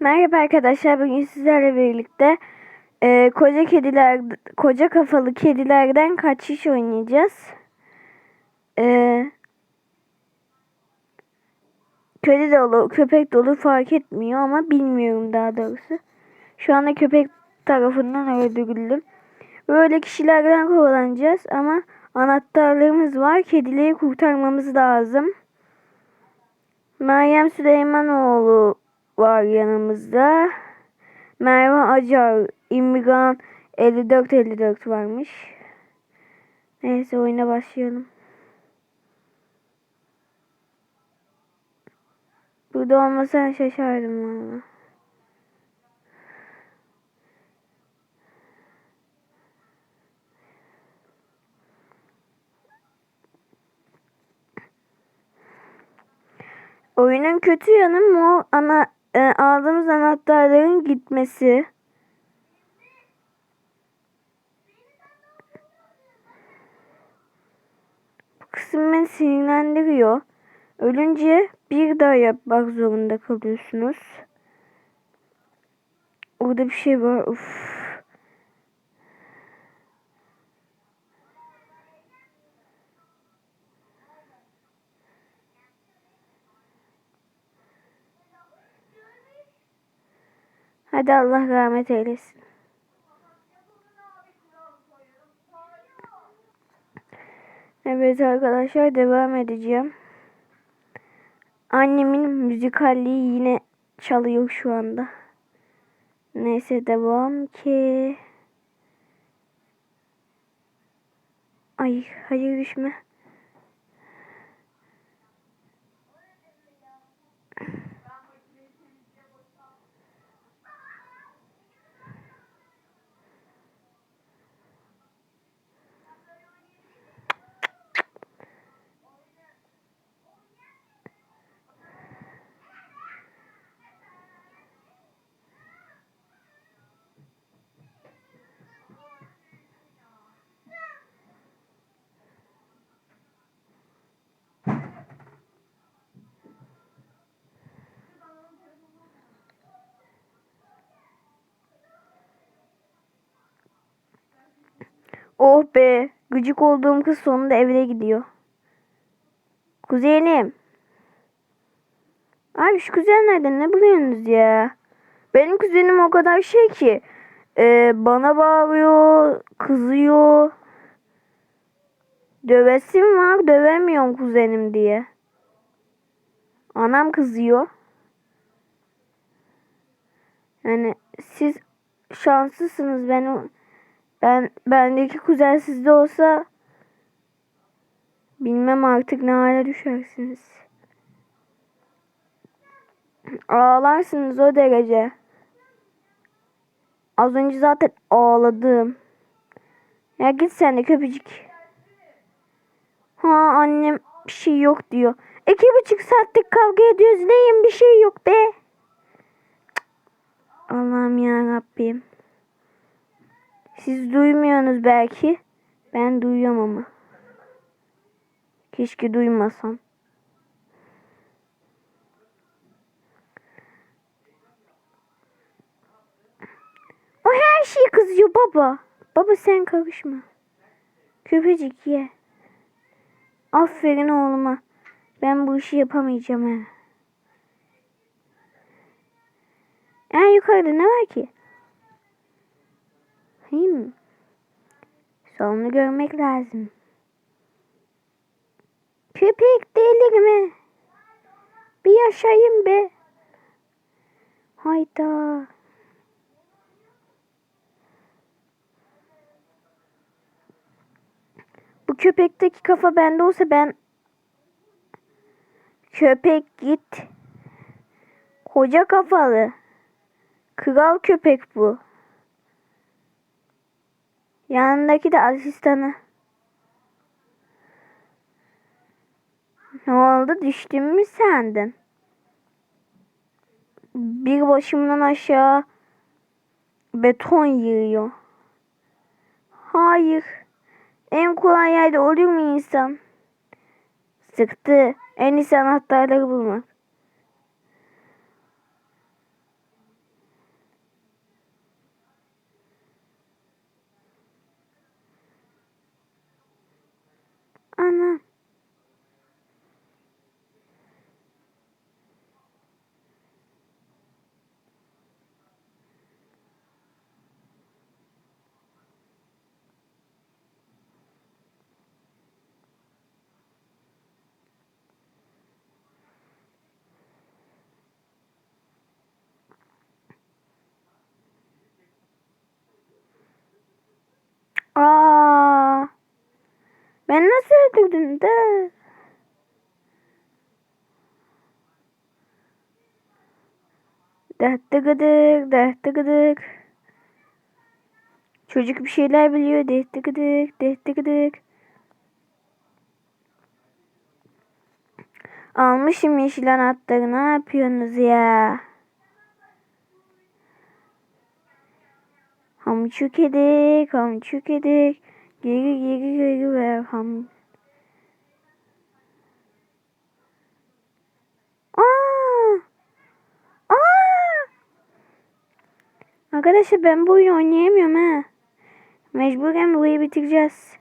Merhaba arkadaşlar. Bugün sizlerle birlikte e, koca kediler, koca kafalı kedilerden kaçış oynayacağız. E, kedi de olur, köpek de olur fark etmiyor ama bilmiyorum daha doğrusu. Şu anda köpek tarafından öldürüldüm. Böyle kişilerden kovalanacağız ama anahtarlarımız var. Kedileri kurtarmamız lazım. Meryem Süleymanoğlu var yanımızda. Merve Acar, İmran 54-54 varmış. Neyse oyuna başlayalım. Burada olmasa şaşardım valla. Oyunun kötü yanı mor ana e, aldığımız anahtarların gitmesi. Bu kısım beni sinirlendiriyor. Ölünce bir daha yapmak zorunda kalıyorsunuz. Orada bir şey var. Uf. Hadi Allah rahmet eylesin. Evet arkadaşlar devam edeceğim. Annemin müzikalliği yine çalıyor şu anda. Neyse devam ki. Ay hayır düşme. Oh be. Gıcık olduğum kız sonunda evine gidiyor. Kuzenim. Abi şu kuzenlerden ne buluyorsunuz ya? Benim kuzenim o kadar şey ki. e, bana bağırıyor. Kızıyor. Dövesim var. Dövemiyorum kuzenim diye. Anam kızıyor. Yani siz şanslısınız. Ben ben bendeki kuzen sizde olsa bilmem artık ne hale düşersiniz. Ağlarsınız o derece. Az önce zaten ağladım. Ya git sen de köpücük. Ha annem bir şey yok diyor. İki buçuk saatlik kavga ediyoruz. Neyim bir şey yok be. Allah'ım ya Rabbim. Siz duymuyorsunuz belki. Ben duyuyorum ama. Keşke duymasam. O her şeyi kızıyor baba. Baba sen karışma. Köpecik ye. Aferin oğluma. Ben bu işi yapamayacağım ha. En yukarıda ne var ki? Hmm. Sonunu görmek lazım. Köpek delirme. Bir yaşayayım be. Hayda. Bu köpekteki kafa bende olsa ben köpek git. Koca kafalı. Kral köpek bu. Yanındaki de asistanı. Ne oldu? Düştün mü sandın? Bir başımdan aşağı beton yığıyor. Hayır. En kolay yerde olur mu insan? Sıktı. En iyisi anahtarları bulmak. Üstünde. Dertte gıdık, dertte gıdık. Çocuk bir şeyler biliyor. Dertte gıdık, dertte gıdık. Almışım yeşil anahtarı. Ne yapıyorsunuz ya? Hamçuk edik, hamçuk edik. Geri geri geri ver ham. Aa! Aa! Arkadaşlar ben bu oyunu oynayamıyorum ha. Mecburen burayı bitireceğiz.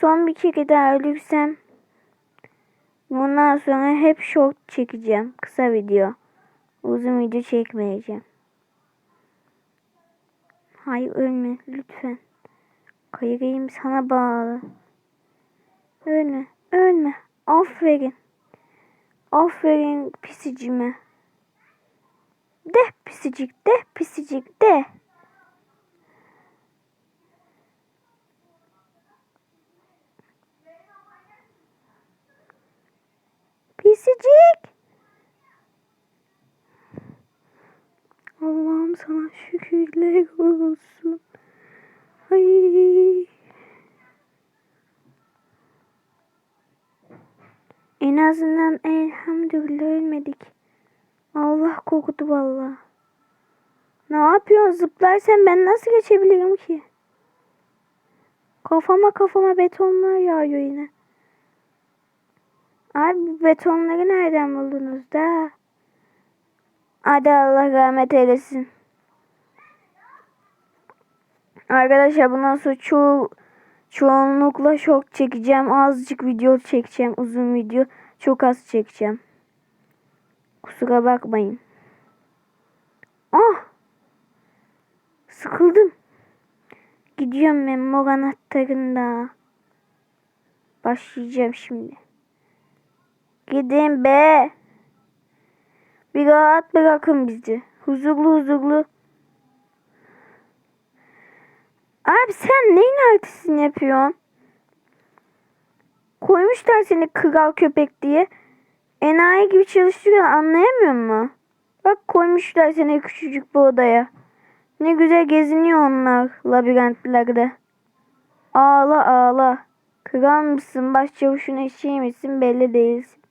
Son bir kere daha ölürsem bundan sonra hep short çekeceğim. Kısa video. Uzun video çekmeyeceğim. Hayır ölme lütfen. Kayırayım sana bağlı. Ölme. Ölme. Aferin. Aferin pisicime. De pisicik de pisicik de. Pisicik. Allah'ım sana şükürler olsun. Ay. En azından elhamdülillah ölmedik. Allah korktu valla. Ne yapıyorsun? Zıplarsan ben nasıl geçebilirim ki? Kafama kafama betonlar yağıyor yine. Abi bu betonları nereden buldunuz da? Hadi Allah rahmet eylesin. Arkadaşlar bundan sonra ço çoğunlukla şok çekeceğim. Azıcık video çekeceğim. Uzun video. Çok az çekeceğim. Kusura bakmayın. Ah! Sıkıldım. Gidiyorum ben mor anahtarında. Başlayacağım şimdi. Gidin be. Bir rahat bırakın bizi. Huzurlu huzurlu. Abi sen neyin artistini yapıyorsun? Koymuşlar seni kral köpek diye. Enayi gibi çalıştırıyorsun anlayamıyor musun? Bak koymuşlar seni küçücük bir odaya. Ne güzel geziniyor onlar labirentlerde. Ağla ağla. Kral mısın başçavuşun eşeği misin belli değilsin.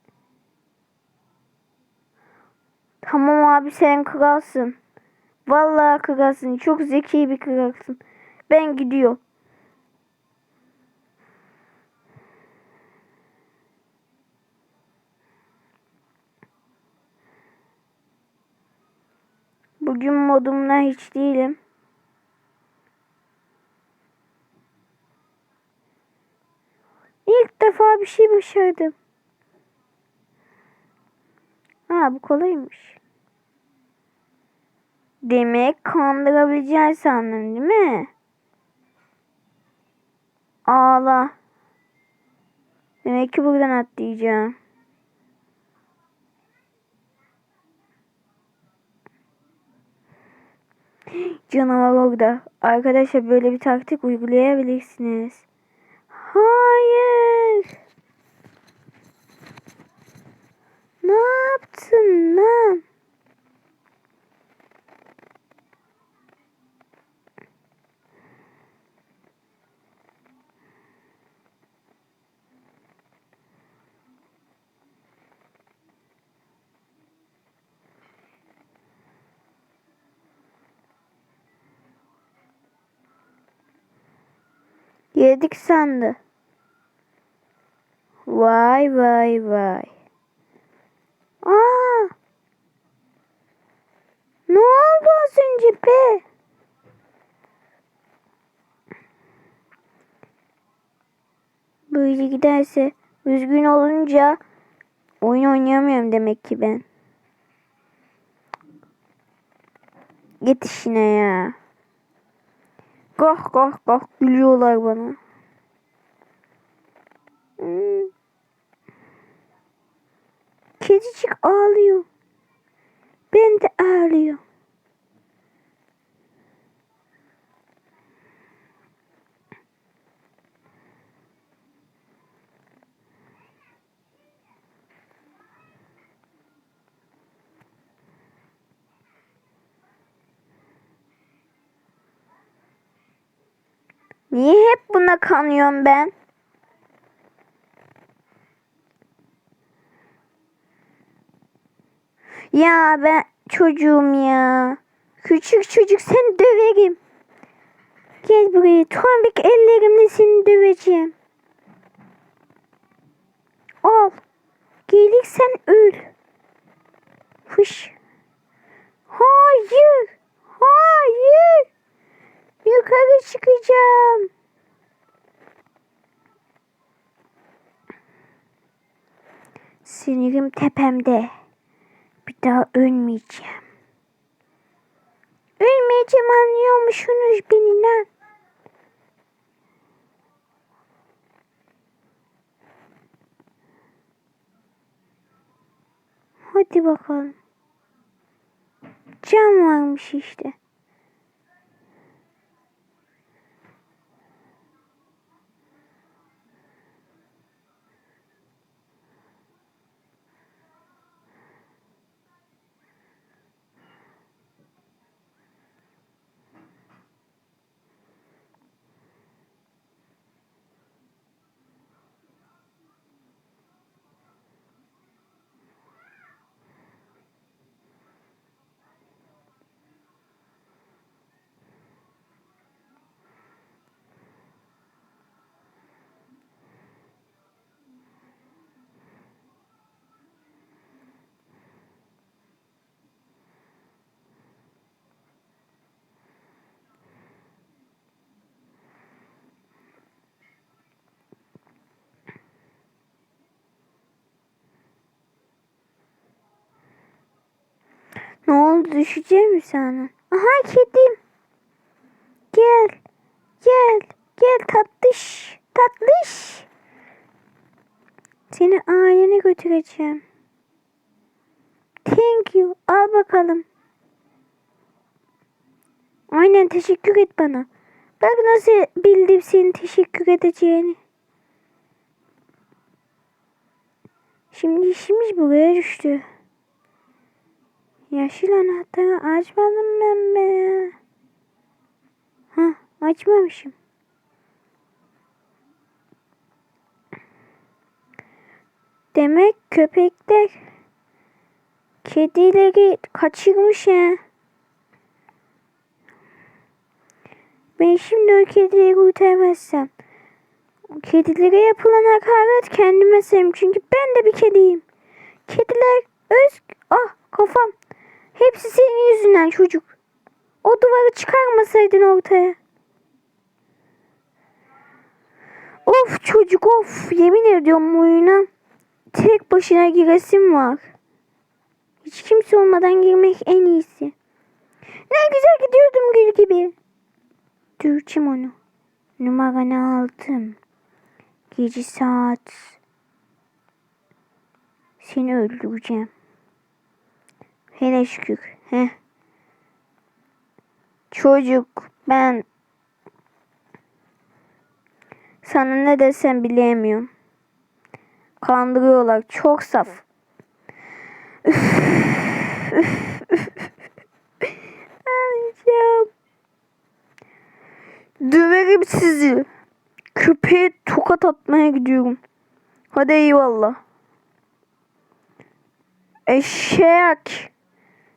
Tamam abi sen kralsın. Vallahi kralsın. Çok zeki bir kralsın. Ben gidiyor. Bugün modumda hiç değilim. İlk defa bir şey başardım. Ha bu kolaymış. Demek kandırabileceğini sandın değil mi? Ağla. Demek ki buradan atlayacağım. Canavar orada. Arkadaşlar böyle bir taktik uygulayabilirsiniz. Hayır. Ne yaptın lan? Yedik sandı. Vay vay vay. Aa! Ne oldu az önce be? Böyle giderse üzgün olunca oyun oynayamıyorum demek ki ben. Git işine ya. Kah kah kah gülüyorlar bana. Hmm. Kedicik ağlıyor. Ben de ağlıyor. Niye hep buna kanıyorum ben? Ya ben çocuğum ya. Küçük çocuk seni döverim. Gel buraya. Tombik ellerimle seni döveceğim. Al. Gelirsen öl. Fış. Hayır. Hayır. Yukarı çıkacağım. Sinirim tepemde. Bir daha ölmeyeceğim. Ölmeyeceğim anlıyor musunuz beni lan? Hadi bakalım. Can varmış işte. Ne oldu düşeceğim mi sana? Aha kedim. Gel. Gel. Gel tatlış. Tatlış. Seni ailene götüreceğim. Thank you. Al bakalım. Aynen teşekkür et bana. Bak nasıl bildim senin teşekkür edeceğini. Şimdi işimiz buraya düştü. Yeşil anahtarı açmadım ben be. Ha açmamışım. Demek köpekler kedileri kaçırmış ya. Ben şimdi o kedileri kurtarmazsam kedilere yapılan hakaret kendime sevim. Çünkü ben de bir kediyim. Kediler öz... Ah kafam. Hepsi senin yüzünden çocuk. O duvarı çıkarmasaydın ortaya. Of çocuk of. Yemin ediyorum oyuna tek başına giresim var. Hiç kimse olmadan girmek en iyisi. Ne güzel gidiyordum gül gibi. Dürtüm onu. Numaranı aldım. Gece saat. Seni öldüreceğim. Hele şükür. Heh. Çocuk ben sana ne desem bilemiyorum. Kandırıyorlar. Çok saf. Üf. Döverim sizi. Köpeğe tokat atmaya gidiyorum. Hadi eyvallah. Eşek.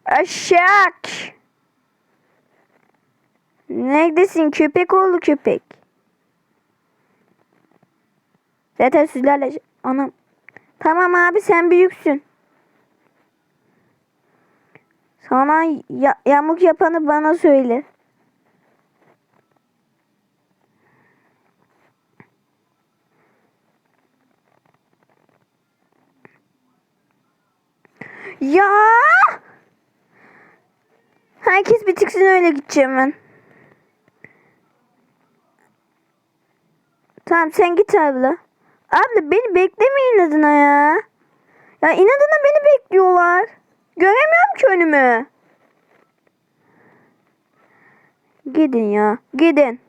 Eşek. Neredesin köpek oğlu köpek? Zaten sizlerle anam. Tamam abi sen büyüksün. Sana ya- yamuk yapanı bana söyle. Ya! Herkes bitiksin öyle gideceğim ben. Tamam sen git abla. Abla beni bekleme inadına ya. Ya inadına beni bekliyorlar. Göremiyorum ki önümü. Gidin ya. Gidin.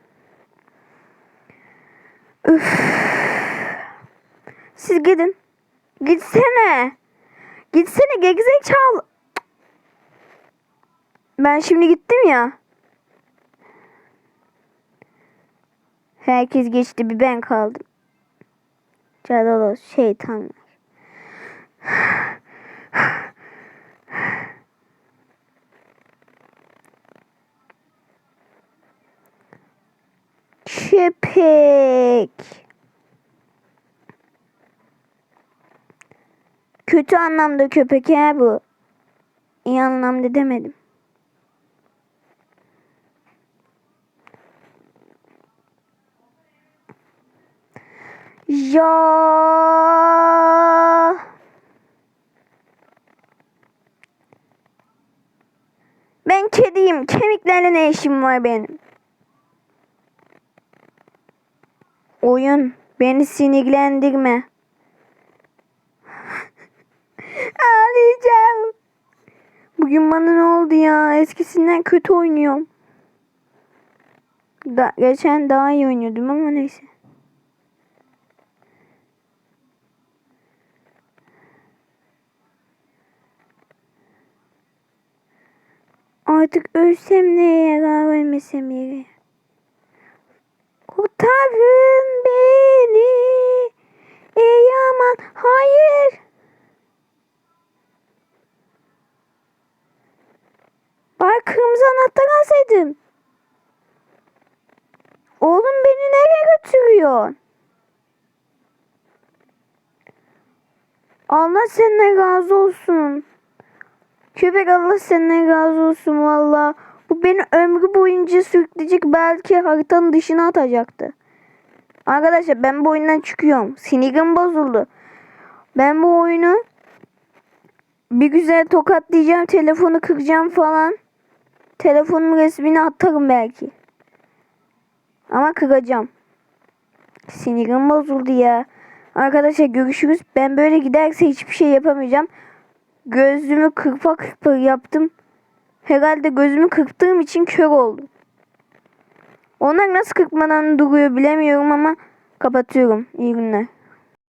Üf. Siz gidin. Gitsene. Gitsene gerizekalı. Ben şimdi gittim ya. Herkes geçti bir ben kaldım. Cadalos şeytanlar. Köpek. Kötü anlamda köpek ya bu. İyi anlamda demedim. Ya. Ben kediyim. Kemiklerle ne işim var benim? Oyun beni sinirlendirme. Ağlayacağım. Bugün bana ne oldu ya? Eskisinden kötü oynuyorum. Da, geçen daha iyi oynuyordum ama neyse. Artık ölsem neye yarar ölmesem yere. Kurtarın beni. Ey aman hayır. Bari kırmızı anahtar alsaydım. Oğlum beni nereye götürüyorsun? Allah senden razı olsun. Köpek Allah senden razı olsun valla. Bu beni ömrü boyunca sürükleyecek belki haritanın dışına atacaktı. Arkadaşlar ben bu oyundan çıkıyorum. Sinirim bozuldu. Ben bu oyunu bir güzel tokatlayacağım. Telefonu kıracağım falan. Telefonun resmini atarım belki. Ama kıracağım. Sinirim bozuldu ya. Arkadaşlar görüşürüz. Ben böyle giderse hiçbir şey yapamayacağım. Gözümü kırpa kırpa yaptım. Herhalde gözümü kırptığım için kör oldum. Onlar nasıl kırpmadan duruyor bilemiyorum ama kapatıyorum. İyi günler.